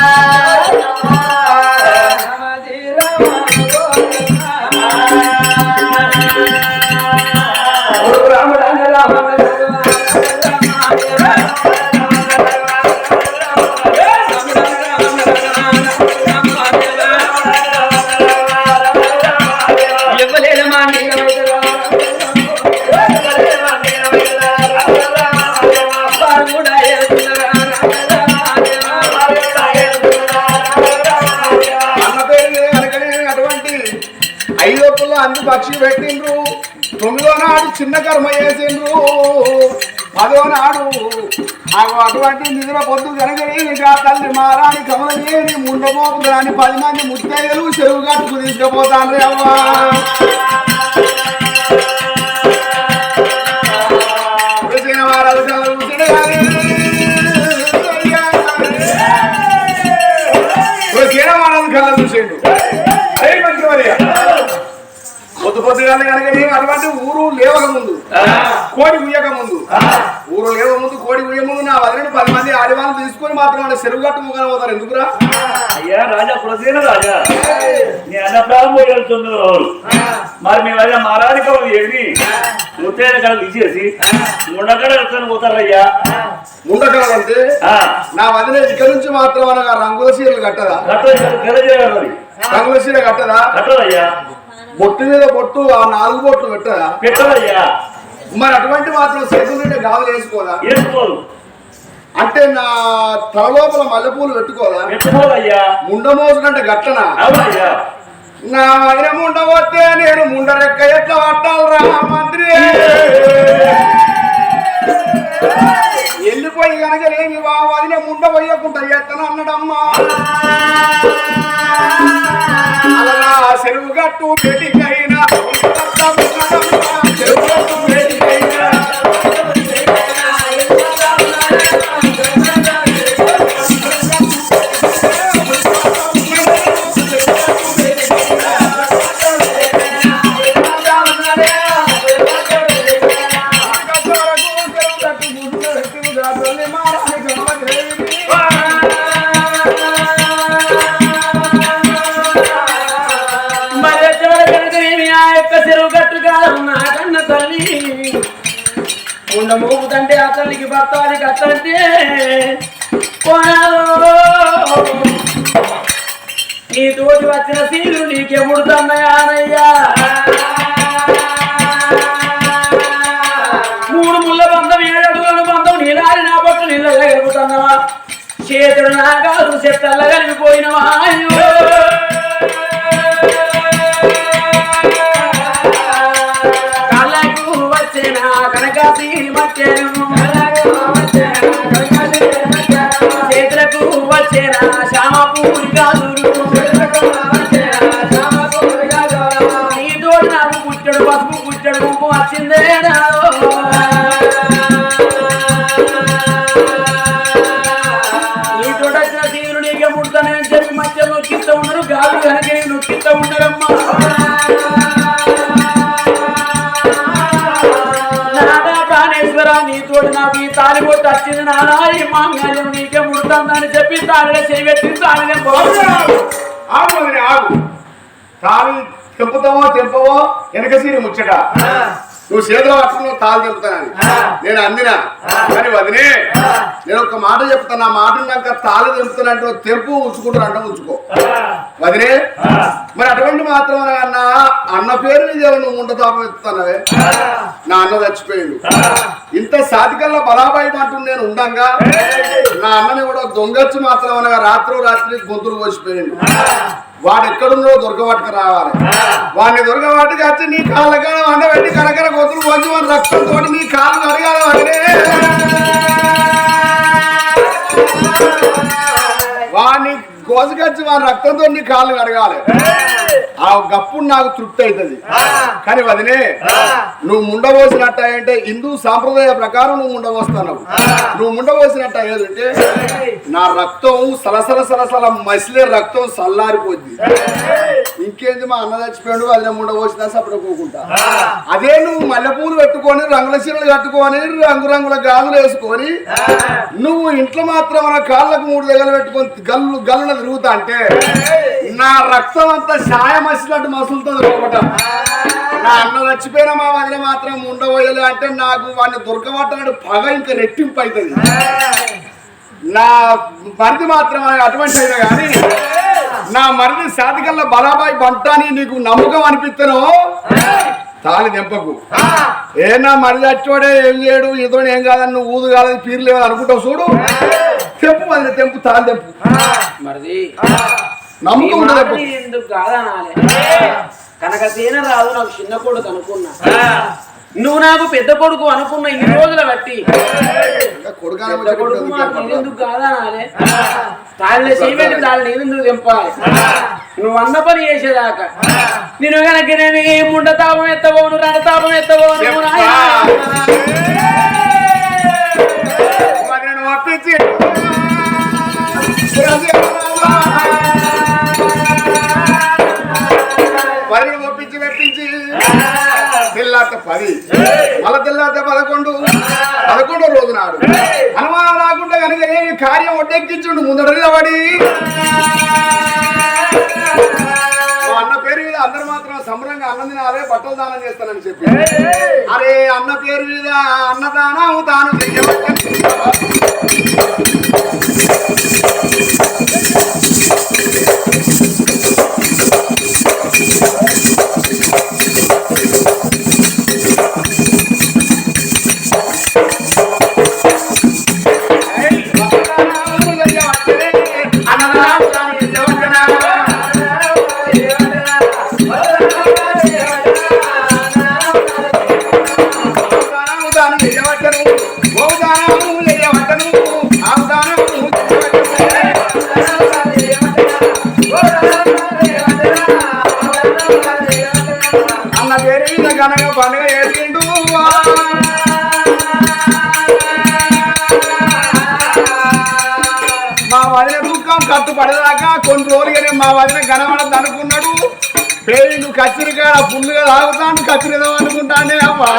Bye. చిన్న కర్మ చేసిండ్రు. పదో నాడు ఆ అటువంటి నిద్ర పొద్దు కనుకనే ఇంకా తల్లి మారాని కమలనేని ముండమోపు పది మంది ముత్తైదలు చెరువు గట్టుకు తీసుకుపోతాను అవ్వా పొద్దుగానే కనుక నేను అటువంటి ఊరు లేవక ముందు. కోడి ఉయ్యక ముందు. ఊరు లేవ ముందు కోడి ఉయ్య ముందు నా వదిలిని పది మంది ఆడివాళ్ళు తీసుకొని మాత్రం వాళ్ళ చెరువు గట్టు ముఖాన పోతారు. ఎందుకురా? అయ్యా రాజా ప్రసేన రాజా. నీ అన్నప్రాణం పోయి రోజు మరి మీ వల్ల మారాది కవులు ఎగిరి ముత్తైన కళలు ఇచ్చేసి ముండకడ వెళ్తాను పోతారయ్యా. ముందకాలంటే ఆ, నా వదిన ఇక్కడ నుంచి మాత్రం అనగా రంగుల చీరలు కట్టదా? కట్టదు రంగుల చీర కట్టదా? కట్టదయ్యా. బొట్టు మీద బొట్టు ఆ నాలుగు బొట్లు పెట్టదా పెట్టదయ్యా మరి అటువంటి మాత్రం చేతుల నుండి గాజులు వేసుకోదా వేసుకోదు. అంటే నా తల లోపల మల్లెపూలు పెట్టుకోదా పెట్టుకోదయ్యా ముండమోసు కంటే గట్టనా? అవునయ్యా. నా వదిన ముండ పోతే నేను ముండరెక్క ఎట్లా పట్టాలరా మంత్రి? వెళ్ళిపోయి కనుక లేని బావాలి వదిన ముండ పోయకుండా ఎత్తన అన్నడమ్మా. అలా చెరువు గట్టు పెటికైనా. చెరువు గట్టు చెత్తల నీళ్ళ గలుపుతున్నావా చేతులు నాగాలు చెత్తల కలిగిపోయినవా? అయ్యో! కళ్ళకు వచ్చిన కనకాసి మచ్చెను వచ్చింది నానా ఈ మాంగళ్యం నీకే ముడుతుందని చెప్పి తాళిలో చేయబెట్టి తాళినే ఆగు ఆగు తాళి తెంపుతావో తెంపవో వెనక సీరి ముచ్చట. నువ్వు చేతిలో పట్టుకున్నావు తాళి తెంపుతానని నేను అందినా కానీ వదినే నేను ఒక మాట చెప్తాను ఆ మాట నాక తాళి తెంపుతానంటే తెంపు ఉంచుకుంటాను అంటే ఉంచుకో. వదినే మరి అటువంటి మాత్రం అన్న అన్న పేరు మీద నువ్వు ఉండ తాపం ఎత్తుతానవే నా అన్న చచ్చిపోయిండు. ఇంత సాధికల్లో బలాబాయి అంటూ నేను ఉండంగా నా అన్నని కూడా దొంగచ్చు మాత్రం అనగా రాత్రి రాత్రి గొంతులు కోసిపోయిండు వాడు ఎక్కడున్నో దొరకబట్టుకు రావాలి. వాడిని దొరకబట్టుకు వచ్చి నీ కాళ్ళ కాడ వండ పెట్టి కనకన గొంతులు కోసి వాడి రక్తంతో నీ కాళ్ళు అడగాలి వాడినే. వాడిని కోసుకొచ్చి వాడి రక్తంతో నీ కాళ్ళు కడగాలి ఆ గప్పుడు నాకు తృప్తి అవుతుంది. కానీ వదినే నువ్వు ముండబోసినట్ట అంటే హిందూ సాంప్రదాయ ప్రకారం నువ్వు ముండబోస్తావు నువ్వు ముండబోసినట్ట ఏదంటే నా రక్తం సలసల సలసల మసిలే రక్తం సల్లారిపోద్ది ఇంకేంది మా అన్న చచ్చిపోయాడు అదే ముండబోసినా సప్పుడు కూకుంటా అదే నువ్వు మల్లెపూలు పెట్టుకొని రంగుల చీరలు కట్టుకొని రంగురంగుల గాజులు వేసుకొని నువ్వు ఇంట్లో మాత్రం మన కాళ్ళకు మూడు దగ్గర పెట్టుకొని గల్లు గల్లున తిరుగుతా అంటే నా రక్తం అంతా సాయ మసినట్టు మసులుతుంది లోపట నా అన్న చచ్చిపోయిన మా వదిన మాత్రం ఉండబోయలే అంటే నాకు వాడిని దొరకబట్టాడు పగ ఇంకా రెట్టింపు అవుతుంది నా మరిది మాత్రం అటువంటి అయినా కానీ నా మరిది సాధికల్ల బలాబాయి బంటాని నీకు నమ్మకం అనిపిస్తాను తాలి దెంపకు ఏ నా మరిది అచ్చోడే ఏం చేయడు ఏదో ఏం కాదని నువ్వు ఊదు కాదని పీరు లేదు అనుకుంటావు చూడు. తెంపు మరిది తెంపు తాలి తెంపు. మరిది నమ్మకం ఈ ఎందుకు కాదనాలే రాదు నాకు చిన్న కొడుకు అనుకున్నా. నువ్వు నాకు పెద్ద కొడుకు అనుకున్న ఇన్ని రోజుల బట్టి. కొడుకు ఎందుకు కాదనాలే తాళ్ళ తెంపాలి? నువ్వు అన్న పని చేసేదాకా. నేను కనుక నేను ఏ ముండ తాపం ఎత్తబోను రణతాపం ఎత్తబోను పది. మళ్ళా తెల్లాట పదకొండు. పదకొండో రోజు నాడు. అనుమానం రాకుండా కనుక కార్యం ఒడ్డెక్కించుండు ముందట నిలబడి. మా అన్న పేరు మీద అందరు మాత్రం సంబరంగా అన్నం తినాలే బట్టలు దానం చేస్తానని చెప్పి. అరే అన్న పేరు మీద అన్నదానం తాను వదిన కనబడద్దు అనుకున్నాడు. పేరు నువ్వు కచ్చిరిగా ఫుల్గా తాగుతాను కచ్చిరిదాం అనుకుంటానే అమ్మా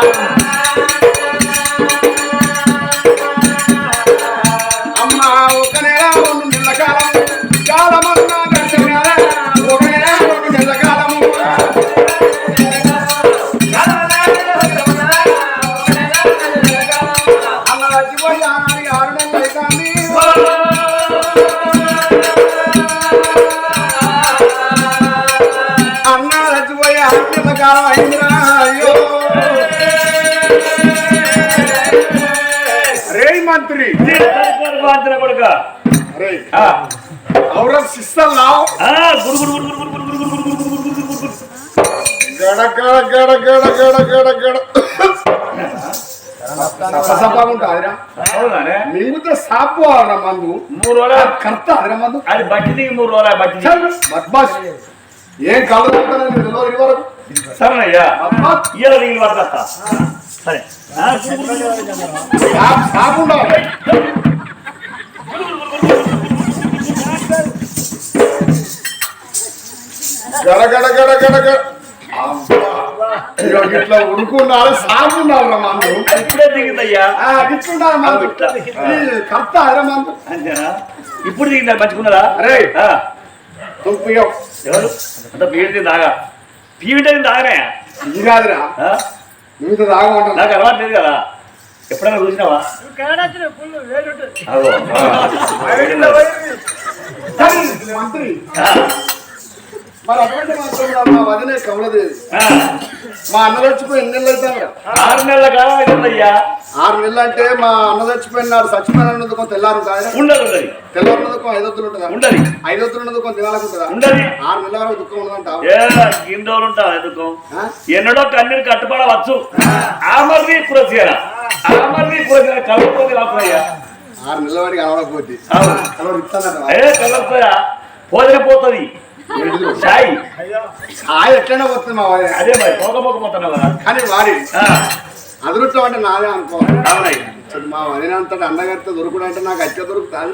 ఔరత్ సిస్టర్లా ఆ, గురు గురు గురు గురు గురు గురు గురు గురు గురు గురు గురు. గడ గడ గడ గడ గడ గడ గడ? మింగుతే సాపు ఆడరా మందు మూడు రోజుల కర్త అదిరా మందు అది బట్టి దిగి మూడు రోజుల బట్టి బద్మాష్ ఏం కళ్ళు వరకు సరేనయ్యా ఇయ్యాల దిగి పడతా సరే సాపు ఉండాలి గడగడగడగడగ ఇట్లా ఉడుకున్నారు సాగున్నారు ఇప్పుడే ఇప్పుడు దిగిందా? పంచుకున్నారా అరే ఎవరు? అంటే పీడి దాగా పీడి దాగనే కాదురా. ఇంత దాగమంటారు నాకు అలవాటు లేదు కదా. ఎప్పుడైనా చూసినావా? మంత్రి. మరి అటువంటి మాత్రం మా వదిన కమలదేవి. మా అన్న చచ్చిపోయి ఎన్ని నెలలు అవుతాం ఆరు నెలలు కావాలయ్యా ఆరు నెలలు అంటే మా అన్న చచ్చిపోయిన నాడు తెల్లారు కొంత తెల్లారు ఉండదు తెల్లవారున్నదుకు ఐదొత్తులు ఉంటుందా? ఉండాలి ఐదొత్తులు ఉన్నందుకు కొంత తినాలకు ఉంటుందా? ఉండాలి ఆరు నెలల వరకు దుఃఖం ఉండదంటావు ఇన్ని రోజులు ఉంటావు దుఃఖం? ఎన్నడో కన్నీరు కట్టుబడవచ్చు. ఆమర్వి పురసీర ఆమర్వి పురసీర కలవకపోతే రాకునయ్యా ఆరు నెలల వాడికి కలవకపోతే కలవరిస్తానట పోతనే పోతుంది. చాయ్ ఛాయ్ ఎట్లైనా వస్తుంది మా వదిన అదే మరి పోక పోక పోతున్నావు? కదా కానీ వారి అదృష్టం అంటే నాదే అనుకో. మా వదిన అంతటి అన్నగారితో దొరుకుడు అంటే నాకు అచ్చ దొరుకుతాను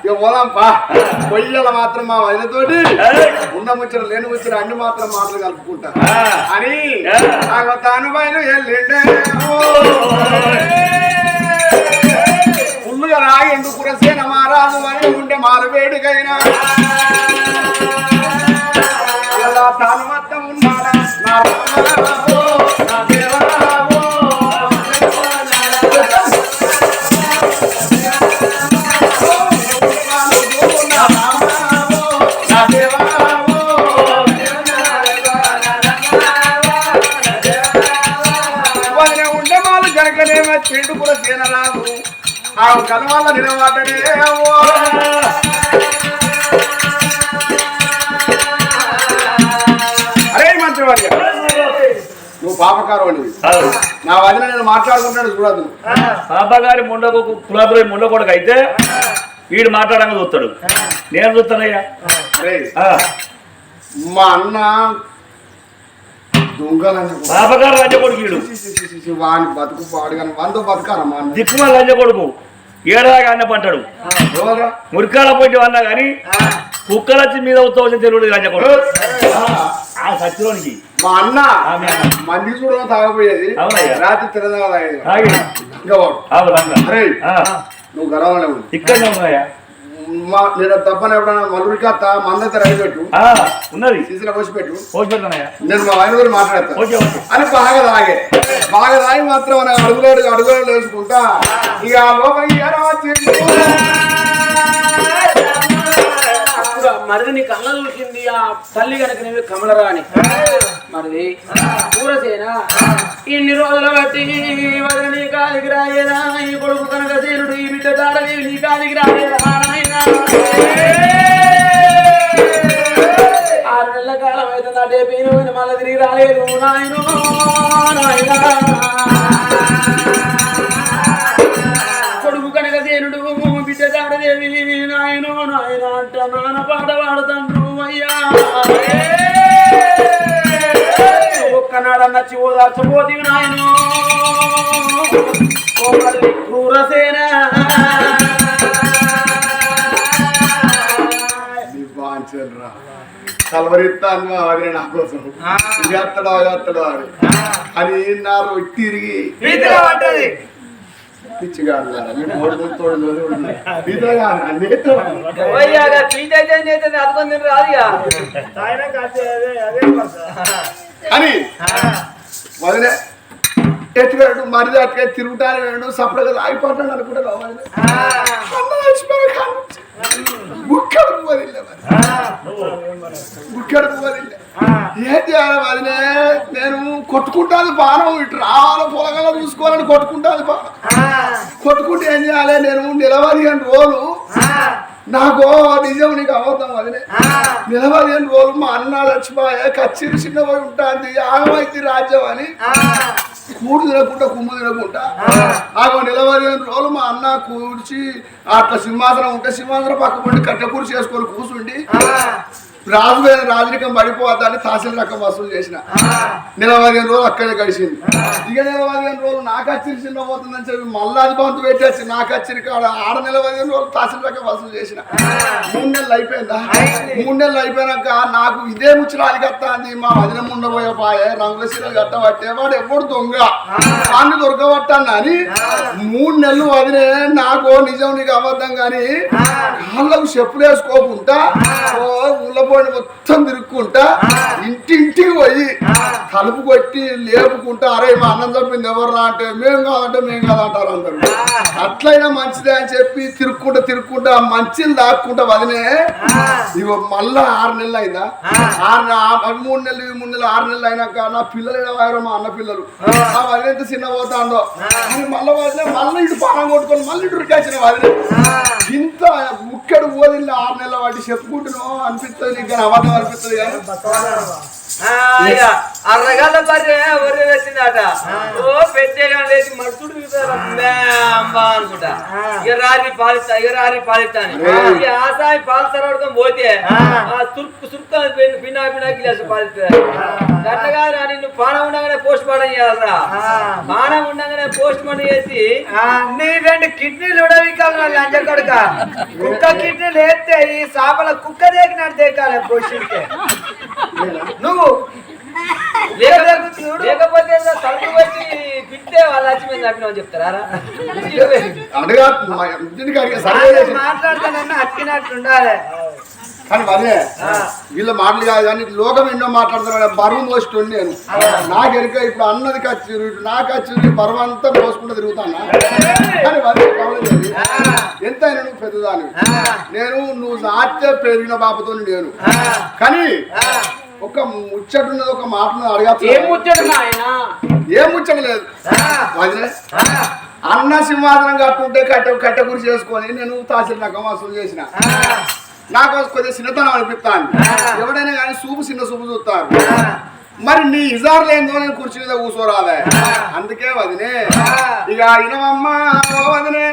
ఇక పోదాం పా. పొయ్యల మాత్రం మా వదినతోటి ఉన్న ముచ్చట లేని ముచ్చట అన్ని మాత్రం మాటలు కలుపుకుంటా. అని. నాకు తాను బయలు వెళ్ళిండే ఫుల్లుగా రాగి ఎందుకు కురసేన మారాదు అని ఉండే మారు వేడికైనా. చెడు కూడా తినరాదు ఆ కలవాళ్ళ వల్ల నువ్వు పాపకారు. అవును. నా వదిన నేను మాట్లాడుకుంటాడు చూడదు పాపగారి ముండకు కులాపురం ముండ కొడుకు అయితే వీడు మాట్లాడంగా చూస్తాడు. నేను చూస్తానయ్యా. మా అన్న దొంగలని పాపగారు లంజ కొడుకు వీడు వాని బతుకు పాడు కానీ వంద బతకాల మా అన్న. దిక్కుమ లంజ కొడుకు ఏడాగా అన్న పంటాడు? మురికాల పోటీ అన్నా కానీ కుక్కలు వచ్చి మీద ఉత్తవచ్చిన తెలుగు కొడుకు ఆ సత్యంలోనికి. మా అన్న. మంది చూడడం తాగపోయేది అవునయ్యా. రాత్రి తిరగదా తాగేది. తాగి ఇంకా వాడు నువ్వు గర్వంలో ఉండు ఇక్కడనే ఉన్నాయా? మా నేను తప్పని ఎప్పుడైనా మల్లుడికి అత్త మందంత రెడీ పెట్టు ఆ, ఉన్నది. సీసీలో పోసి పెట్టు పోసి నేను మా ఆయన గురించి మాట్లాడతా. Okay okay. అని బాగా తాగే బాగా తాగి మాత్రం మన అడుగులోడు అడుగులోడు వేసుకుంటా ఇక మరిది కళ్ళ చూసింది ఆ తల్లి కనుక నువ్వు కమలరాని మరిది పూరసేన ఇన్ని రోజుల బట్టి వదిలి నీ కాలికి రాయేదా ఈ కొడుకు కనుక సేనుడు ఈ బిడ్డ దాడని నీ కాలికి రాయేదా? ఆరు నెలల కాలం అయితే నా డేపీను మళ్ళీ తిరిగి రాలేదు. నాయను కొడుకు కనుక దేనుడు బిడ్డ దాడదేవి నాయనో నాయన అంట నాన్న పాట పాడుతాను అయ్యా. ఒక్కనాడన్న చివదాచపోతీవి నాయనో. క్రూరసేన బాంచనురా. కలవరిస్తాను వదిన నా కోసం. చేస్తాడో చేస్తాడో అని. అని నా రొట్టి తిరిగి. అని వదిలే ఎట్టుగాడు మరిది అట్టుగా తిరుగుతాను వేడు సపడగా ఆగిపోతాడు అనుకుంటాను వదిలే బుక్కడు వదిలే ఏం చేయాలి నేను కొట్టుకుంటాను బాణం ఇటు రావాలి పొలగల చూసుకోవాలని కొట్టుకుంటాను బాణం కొట్టుకుంటే ఏం చేయాలి నేను నిలబడిన రోజు నాకు నిజం నీకు అవతాం వదిలే నిలబడిన రోజు మా అన్న లక్ష్మయ్య కచ్చిరి చిన్న పోయి ఉంటుంది ఆగమైతే రాజ్యం అని కూడు తినకుండా కుమ్ము తినకుండా ఆగో నిలబడిన రోజు మా అన్న కూర్చి అట్లా సింహాసనం ఉంటే సింహాసనం పక్క పండి కట్టె కూర్చి చేసుకొని కూర్చుండి రాజు మీద రాజరికం పడిపోవద్దని తహసీల్ రకం వసూలు చేసిన. నిలబడిన రోజు అక్కడే గడిచింది. ఇక నిలబడిన రోజు నాకు అచ్చిరి చిన్న పోతుందని చెప్పి మళ్ళా అది బంతు పెట్టేసి నాకు అచ్చిరి కాడ ఆడ నిలబడిన రోజు తహసీల్ రకం వసూలు చేసిన. మూడు నెలలు అయిపోయిందా? మూడు నెలలు అయిపోయినాక నాకు ఇదే ముచ్చరాలి కట్టాంది మా వదిన ఉండబోయే పాయే రంగుల సీరలు కట్టబట్టే వాడు ఎప్పుడు దొంగ. వాడిని దొరకబట్టాను అని మూడు నెలలు వదిలే నాకు నిజం నీకు అబద్ధం కానీ కాళ్ళకు చెప్పులు వేసుకోకుండా ఊళ్ళో పోయి మొత్తం తిరుక్కుంటా ఇంటింటికి పోయి తలుపు కొట్టి లేపుకుంటా అరే మా అన్నం చంపింది ఎవర్రా? అంటే మేము కాదంటే మేము కాదంటారు అందరు. అట్లయినా మంచిదే అని చెప్పి తిరుక్కుంటా తిరుక్కుంటా మంచిని దాక్కుంటా వదిలే ఇగో మళ్ళా ఆరు నెలలు అయిందా? ఆరు మూడు నెలలు మూడు నెలలు ఆరు నెలలు అయినాక నా పిల్లలు ఏడవారు మా అన్న పిల్లలు. ఆ. వదిన ఎంత చిన్న పోతాందో. మళ్ళీ వదిలే మళ్ళీ ఇటు పానం కొట్టుకొని మళ్ళీ ఇటు ఉరికాచిన వదిలే ఇంత ముక్కడు వదిలిన ఆరు నెలల వాటి చెప్పుకుంటున్నావు అనిపిస్తుంది ఇంకా అవార్డు అనిపిస్తుంది కానీ అరగల బర్రె ఒర్రె వేసిందట? ఓ పెట్టేగా లేచి మడుచుడు అంబా అనుకుంటా. ఇక రారి పాలిస్తా ఇక రారి పాలిస్తా అని. ఈ ఆసాయి పాలసరవడం పోతే ఆ. సుర్కు సుర్కు పిన్న పిన్నా గిలాసు పాలిస్తుంది అట్లా రాని నువ్వు పానం ఉండగానే పోస్ట్ మార్టం చేయాలరా. పానం ఉండగానే పోస్ట్ మార్టం చేసి నీ రెండు కిడ్నీలు ఉడవికాలి లంచ కొడుక. కుక్క కిడ్నీలు వేస్తే ఈ చేపల కుక్క దేకినట్టు దేకాలి పోషింటే నువ్వు! లేక- లేకపోతే ఏదో తలుపు వచ్చి పిట్టే వాళ్ళ చంపినామని చెప్తారా? మాట్లాడతానన్నా ఉండాలి. కానీ అదే మాటలు కాదు కానీ లోకం ఎన్నో మాట్లాడుతున్నారు బరువు మోస్తుంది నేను. నాకు ఎరుక ఇప్పుడు అన్నది ఖర్చు నాకు ఖర్చు బరువు అంతా మోసుకుంటూ తిరుగుతానా? కానీ అదే లేదు. ఎంతైనా నువ్వు పెద్దదాని నేను నువ్వు నాట్య పెరిగిన బాబుతో నేను. కానీ ఒక ముచ్చటున్నది ఒక మాట ఏం అడగా ముచ్చడు నాయన? ఏం ముచ్చట లేదు. అన్న సింహాసనం కట్టుంటే కట్ట కట్ట గురి చేసుకొని నేను తహసీల్ రకం వసూలు చేసిన. నాకు కొద్దిగా చిన్నతనం అనిపిస్తాను ఎవడైనా కానీ సూపు చిన్న సూపు చూస్తారు. మరి నీ ఇజార్ లేదో నేను కుర్చీ మీద కూర్చోరాలే. అందుకే వదినే. ఇక ఇనవమ్మ ఓ వదినే.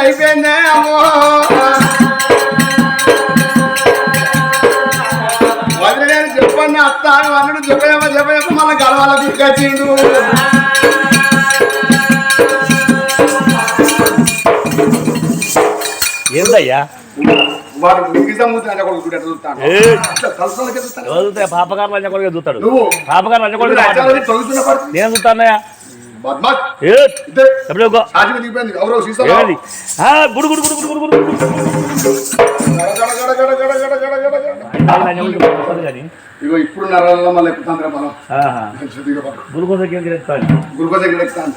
అయిపోయిందే అమ్మో. వదిలేదు చెప్పండి అత్త అన్నడు చెప్పేమో చెప్పేమో మళ్ళీ గడవాల తీసుకొచ్చిండు ఏందయ్యా? వాడు మిగతా చూస్తాడు. పాపకారు రజకొడిగా నేను చూస్తానయ్యా. గుడు గుడు గుడు గుడు గుడు ఇగో ఇప్పుడు నరాలలో మళ్ళీ ఎక్కుతాను రా మనం గురుకోసకి ఎక్కుతాను గురుకోసకి ఎక్కుతాను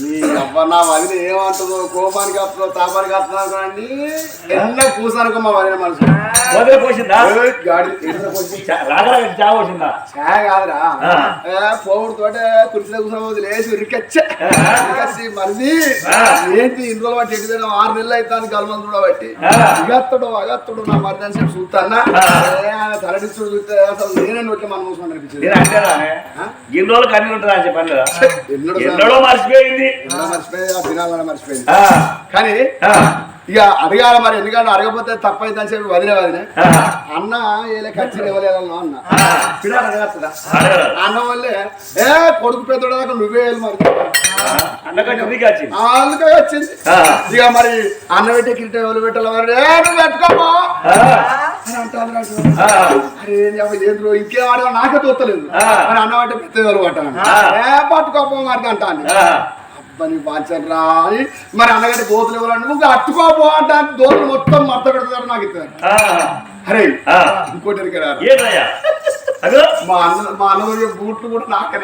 నీ అవ్వ నా వదిన ఏమంటుందో కోపానికి వస్తుందో తాపానికి వస్తుందో కానీ ఎన్నో పూసానుకో మా వదిన మనసు. వదిలే పోసిందా? ఛాయ కాదురా. పోవుడు తోట కుర్చీలో ఉరికొచ్చ. మరిది. ఏంటి ఇన్ని రోజులు బట్టి ఎటు ఆరు నెలలు అవుతాను. ఇగత్తడు అగత్తడు నా మరిదని చెప్పి చూస్తానా? చూస్తే అసలు నేనే నోట్ల మన అనిపించింది. రోజులు కన్నీ ఉంటుందా ఎన్నడో మర్చిపోయింది. మర్చిపోయింది మర్చిపోయింది కానీ ఇక అడగాల మరి ఎందుకంటే అడగపోతే తప్పైతే అని చెప్పి వదిలే వదిలే. అన్న ఏలే ఖర్చు ఇవ్వలేదన్నా అన్న? పిల్లలు. అన్న వల్లే ఏ కొడుకు పెద్దోడు దాకా నువ్వే మరి. అందుకే వచ్చింది. ఇక మరి అన్న పెట్టే కిరీటం ఎవరు పెట్టాలి మరి ఏ నువ్వు పెట్టుకోమా నాకు. ఇంకేం తోస్తలేదు. మరి అన్న అంటే పెద్ద ఎవరు పట్టాను. ఏ పట్టుకోపో మరి అంటాను ఆ, అబ్బని బాంచన్ రా అని మరి అన్నగంటే దోతులు ఇవ్వాలంటే నువ్వు అట్టుకోపో అంటాను దోతులు మొత్తం మర్త పెడతారు నాకు ఇస్తారు. అరే. ఇంకోటి మా అన్న మా అన్న బూట్లు కూడా నాకే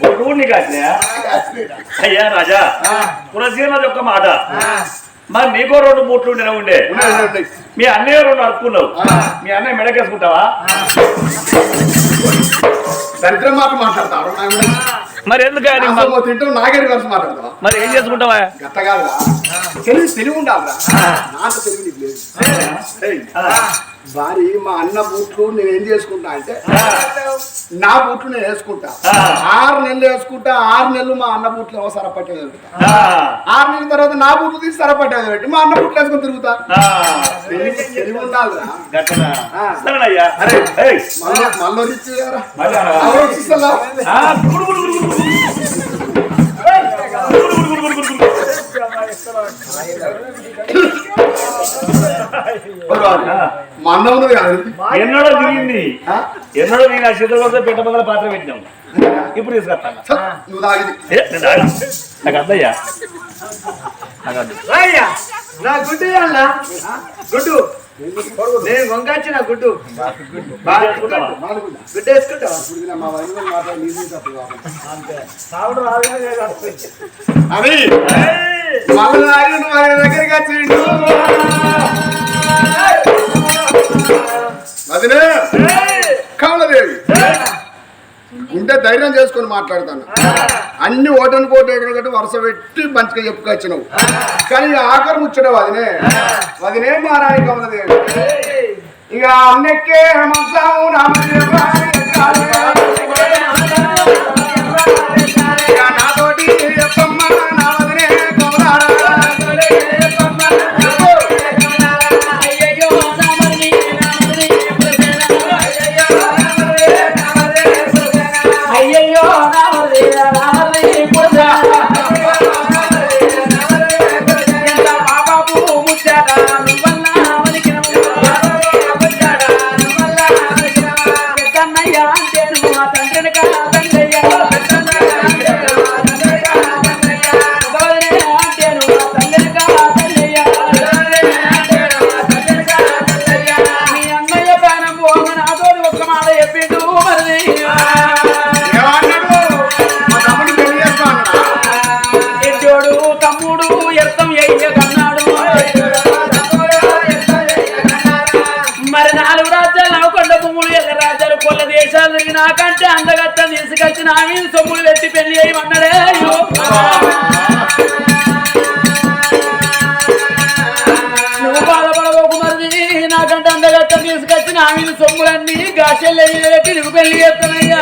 బొట్టు కూడా నీకు వచ్చినాయా అయ్యా రాజా పురసీన యొక్క మాట. మరి నీకో రెండు బూట్లు ఉండే ఉండే. మీ అన్నయ్య రెండు అడుక్కున్నావు మీ అన్నయ్య మెడకేసుకుంటావా? దరిద్రం మాట మాట్లాడతాడు. మరి ఎందుకని తింటాం నాగేరి కలిసి మాట్లాడతావా మరి ఏం చేసుకుంటావా? గట్ట కాదురా. తెలివి తెలివి ఉండాలిరా. నాన్న తెలివి లేదు. భారీ మా అన్న బూట్లు నేను ఏం చేసుకుంటా అంటే నా బూట్లు నేను వేసుకుంటా. ఆరు నెలలు వేసుకుంటా ఆరు నెలలు మా అన్న బూట్లు సరపట్టేది పెడతా. ఆరు నెలల తర్వాత నా బూట్లు తీసి సరపట్టేది పెట్టి మా అన్న బూట్లు వేసుకొని తిరుగుతా. తెలివి. ఏయ్, మళ్ళీ మళ్ళీ ఎన్నడో దిగింది ఆ? ఎన్నడో నేను ఆ వద్ద పెట్ట బదులు పాత్ర పెట్టినాం. ఇప్పుడు తీసుకొస్తాను. నాకు అద్దయ్యా నాకు అద్దు రాయ్యా నా గుడ్డు? గుడ్డు. నేను గుడ్డు? గుడ్డు ఇప్పుడు నా. సావుడు రాగానే వస్తుంది. అది మళ్ళీ దగ్గరికి వచ్చిండు. అదినే కమలదేవి. ఉంటే ధైర్యం చేసుకొని మాట్లాడతాను. అన్ని ఓటను కోట ఒకటి వరుస పెట్టి మంచిగా చెప్పుకొచ్చినావు. కానీ ఆఖరి ముచ్చడం వదినే. వదినే మారాయి కమలదేవి. ఇక అన్నెక్కే మంచాము అయ్యా అంటే నువ్వు తండ్రిని కదా నువ్వు పెళ్ళి చేస్తానయ్యా